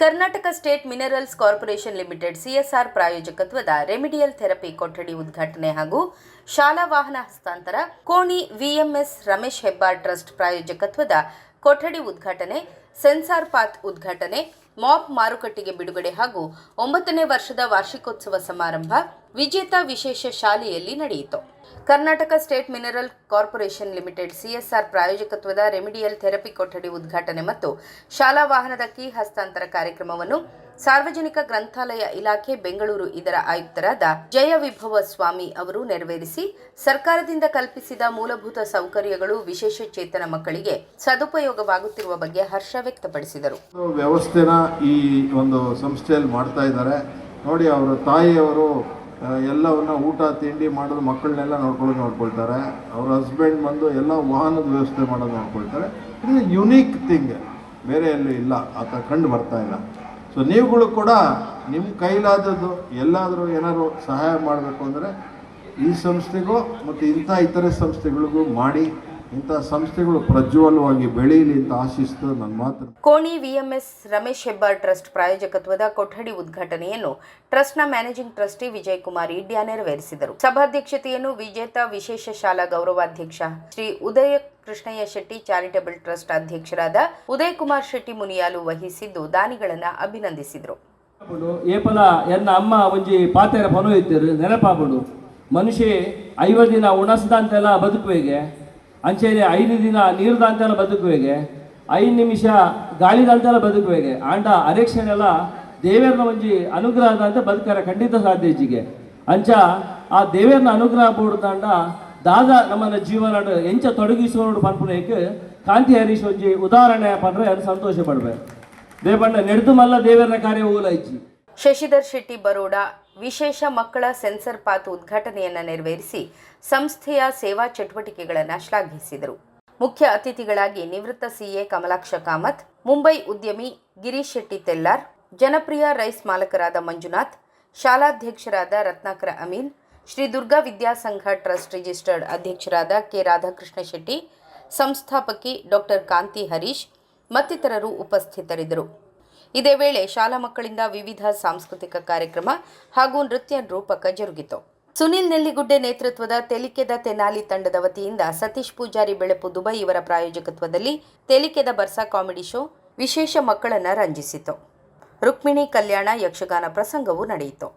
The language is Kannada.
Karnataka state minerals corporation limited CSR ಪ್ರಾಯೋಜಕತ್ವದ ರೆಮಿಡಿಯಲ್ ಥೆರಪಿ ಕೊಠಡಿ ಉದ್ಘಾಟನೆ ಹಾಗೂ ಶಾಲಾ ವಾಹನ ಹಸ್ತಾಂತರ, ಕೋಣಿ ವಿಎಂಎಸ್ ರಮೇಶ್ ಹೆಬ್ಬಾರ್ ಟ್ರಸ್ಟ್ ಪ್ರಾಯೋಜಕತ್ವದ ಕೊಠಡಿ ಉದ್ಘಾಟನೆ, ಸೆನ್ಸಾರ್ ಪಾತ್ ಉದ್ಘಾಟನೆ ಮಾಪ್ ಮಾರುಕಟ್ಟೆಗೆ ಬಿಡುಗಡೆ ಹಾಗೂ ಒಂಬತ್ತನೇ ವರ್ಷದ ವಾರ್ಷಿಕೋತ್ಸವ ಸಮಾರಂಭ ವಿಜೇತ ವಿಶೇಷ ಶಾಲೆಯಲ್ಲಿ ನಡೆಯಿತು. Karnataka state mineral corporation limited CSR ಪ್ರಾಯೋಜಕತ್ವದ ರೆಮಿಡಿಯಲ್ ಥೆರಪಿ ಕೊಠಡಿ ಉದ್ಘಾಟನೆ ಮತ್ತು ಶಾಲಾ ವಾಹನದ ಕೀ ಹಸ್ತಾಂತರ ಕಾರ್ಯಕ್ರಮವನ್ನು ಸಾರ್ವಜನಿಕ ಗ್ರಂಥಾಲಯ ಇಲಾಖೆ ಬೆಂಗಳೂರು ಇದರ ಆಯುಕ್ತರಾದ ಜಯ ವಿಭವ ಸ್ವಾಮಿ ಅವರು ನೆರವೇರಿಸಿ, ಸರ್ಕಾರದಿಂದ ಕಲ್ಪಿಸಿದ ಮೂಲಭೂತ ಸೌಕರ್ಯಗಳು, ವಿಶೇಷ ಚೇತನ ಮಕ್ಕಳಿಗೆ ಸದುಪಯೋಗವಾಗುತ್ತಿರುವ ಬಗ್ಗೆ ಹರ್ಷ ವ್ಯಕ್ತಪಡಿಸಿದರು. ವ್ಯವಸ್ಥೆನ ಈ ಒಂದು ಸಂಸ್ಥೆಯಲ್ಲಿ ಮಾಡ್ತಾ ಇದ್ದಾರೆ. ನೋಡಿ, ಅವರ ತಾಯಿಯವರು ಎಲ್ಲವನ್ನ ಊಟ, ತಿಂಡಿ ಮಾಡೋದು ಮಕ್ಕಳನ್ನೆಲ್ಲ ನೋಡ್ಕೊಳ್ಳೋದು ನೋಡ್ಕೊಳ್ತಾರೆ. ಅವ್ರ ಹಸ್ಬೆಂಡ್ ಬಂದು ಎಲ್ಲ ವಾಹನದ ವ್ಯವಸ್ಥೆ ಮಾಡೋದು ನೋಡ್ಕೊಳ್ತಾರೆ. ಇದು ಯುನೀಕ್ ಥಿಂಗ್ ಬೇರೆ ಎಲ್ಲೂ ಇಲ್ಲ. ಆ ಕಂಡು ಬರ್ತಾ ಇಲ್ಲ. ಸೊ ನೀವುಗಳು ಕೂಡ ನಿಮ್ಮ ಕೈಲಾದದ್ದು ಎಲ್ಲಾದರೂ ಏನಾದರೂ ಸಹಾಯ ಮಾಡಬೇಕು ಅಂದರೆ ಈ ಸಂಸ್ಥೆಗೂ ಮತ್ತು ಇಂಥ ಇತರೆ ಸಂಸ್ಥೆಗಳಿಗೂ ಮಾಡಿ, ಇಂಥ ಸಂಸ್ಥೆಗಳು ಪ್ರಜ್ವಲವಾಗಿ ಬೆಳೆಯಲಿ ಅಂತ ಆಶಿಸ್ತು ನನ್ನ ಮಾತು. ಕೋಣಿ ವಿಎಂಎಸ್ ರಮೇಶ್ ಹೆಬ್ಬಾರ್ ಟ್ರಸ್ಟ್ ಪ್ರಾಯೋಜಕತ್ವದ ಕೊಠಡಿ ಉದ್ಘಾಟನೆಯನ್ನು ಟ್ರಸ್ಟ್ನ ಮ್ಯಾನೇಜಿಂಗ್ ಟ್ರಸ್ಟಿ ವಿಜಯ್ ಕುಮಾರ್ ಇಡ್ಯಾ ನೆರವೇರಿಸಿದರು. ಸಭಾಧ್ಯಕ್ಷತೆಯನ್ನು ವಿಜೇತ ವಿಶೇಷ ಶಾಲಾ ಗೌರವಾಧ್ಯಕ್ಷ ಶ್ರೀ ಉದಯ ಕೃಷ್ಣಯ್ಯ ಶೆಟ್ಟಿ ಚಾರಿಟಬಲ್ ಟ್ರಸ್ಟ್ ಅಧ್ಯಕ್ಷರಾದ ಉದಯ್ ಕುಮಾರ್ ಶೆಟ್ಟಿ ಮುನಿಯಾಲು ವಹಿಸಿದ್ದು ದಾನಿಗಳನ್ನ ಅಭಿನಂದಿಸಿದರು. ಏಪಲ ಎನ್ನ ಅಮ್ಮ ಒಂಜಿ ಪಾತೆರ ಪನು ಇದ್ದರು ನೆನಪಾಪುಂಡು ಮನುಷ್ಯ ಐವತ್ತು ದಿನ ಉಣಸ್ದಂತೆಲ್ಲ ಬದುಕುವೆಗೆ ಅಂಚೆನೆ ಐದು ದಿನ ನೀರ್ದಂತೆಲ್ಲ ಬದುಕುವೆಗೆ, ಐದು ನಿಮಿಷ ಗಾಳಿದಂತೆಲ್ಲ ಬದುಕುವೆಗೆ, ಆಂಡ ಅರೆಕ್ಷಣೆಲ್ಲ ದೇವೇರ್ನ ಒಂಜಿ ಅನುಗ್ರಹದಂತೆ ಬದುಕರ ಖಂಡಿತ ಸಾಧ್ಯ ಅಂಚ ಆ ದೇವೇರ್ನ ಅನುಗ್ರಹ ಬೋಡ್ದಂಡ ದಾದ ನಮ್ಮನ್ನ ಜೀವನ ಎಂಚ ತೊಡಗಿಸುವನು ಪನ್ಪುನೇಕ್ ಕಾಂತಿ ಹರೀಶ್ ಒಂಜಿ ಉದಾಹರಣೆ ಪಡ್ರೆ ಅದು ಸಂತೋಷ ಪಡ್ಬೇಕು. ದೇವಣ್ಣ, ನೆಡ್ದು ಮಲ್ಲ ದೇವರ ಕಾರ್ಯ ಹೋಗಲ ಶಶಿಧರ್ ಶೆಟ್ಟಿ ಬರೋಡಾ ವಿಶೇಷ ಮಕ್ಕಳ ಸೆನ್ಸರ್ ಪಾತ್ ಉದ್ಘಾಟನೆಯನ್ನ ನೆರವೇರಿಸಿ ಸಂಸ್ಥೆಯ ಸೇವಾ ಚಟುವಟಿಕೆಗಳನ್ನು ಶ್ಲಾಘಿಸಿದರು. ಮುಖ್ಯ ಅತಿಥಿಗಳಾಗಿ ನಿವೃತ್ತ ಸಿಎ ಕಮಲಾಕ್ಷ ಕಾಮತ್, ಮುಂಬೈ ಉದ್ಯಮಿ ಗಿರೀಶ್ ಶೆಟ್ಟಿ ತೆಲ್ಲಾರ್, ಜನಪ್ರಿಯ ರೈಸ್ ಮಾಲಕರಾದ ಮಂಜುನಾಥ್, ಶಾಲಾಧ್ಯಕ್ಷರಾದ ರತ್ನಾಕರ ಅಮೀನ್ ಶ್ರೀ ದುರ್ಗಾ ವಿದ್ಯಾಸಂಘ ಟ್ರಸ್ಟ್ ರಿಜಿಸ್ಟರ್ಡ್ ಅಧ್ಯಕ್ಷರಾದ ಕೆ ರಾಧಾಕೃಷ್ಣ ಶೆಟ್ಟಿ, ಸಂಸ್ಥಾಪಕಿ ಡಾಕ್ಟರ್ ಕಾಂತಿ ಹರೀಶ್ ಮತ್ತಿತರರು ಉಪಸ್ಥಿತರಿದ್ದರು. ಇದೇ ವೇಳೆ ಶಾಲಾ ಮಕ್ಕಳಿಂದ ವಿವಿಧ ಸಾಂಸ್ಕೃತಿಕ ಕಾರ್ಯಕ್ರಮ ಹಾಗೂ ನೃತ್ಯ ರೂಪಕ ಜರುಗಿತು. ಸುನಿಲ್ ನೆಲ್ಲಿಗುಡ್ಡೆ ನೇತೃತ್ವದ ತೆಲಿಕೆದ ತೆನಾಲಿ ತಂಡದ ವತಿಯಿಂದ ಸತೀಶ್ ಪೂಜಾರಿ ಬೆಳಪು ದುಬೈ ಇವರ ಪ್ರಾಯೋಜಕತ್ವದಲ್ಲಿ ತೆಲಿಕೆದ ಬರ್ಸಾ ಕಾಮಿಡಿ ಶೋ ವಿಶೇಷ ಮಕ್ಕಳನ್ನು ರಂಜಿಸಿತು. ರುಕ್ಮಿಣಿ ಕಲ್ಯಾಣ ಯಕ್ಷಗಾನ ಪ್ರಸಂಗವೂ ನಡೆಯಿತು.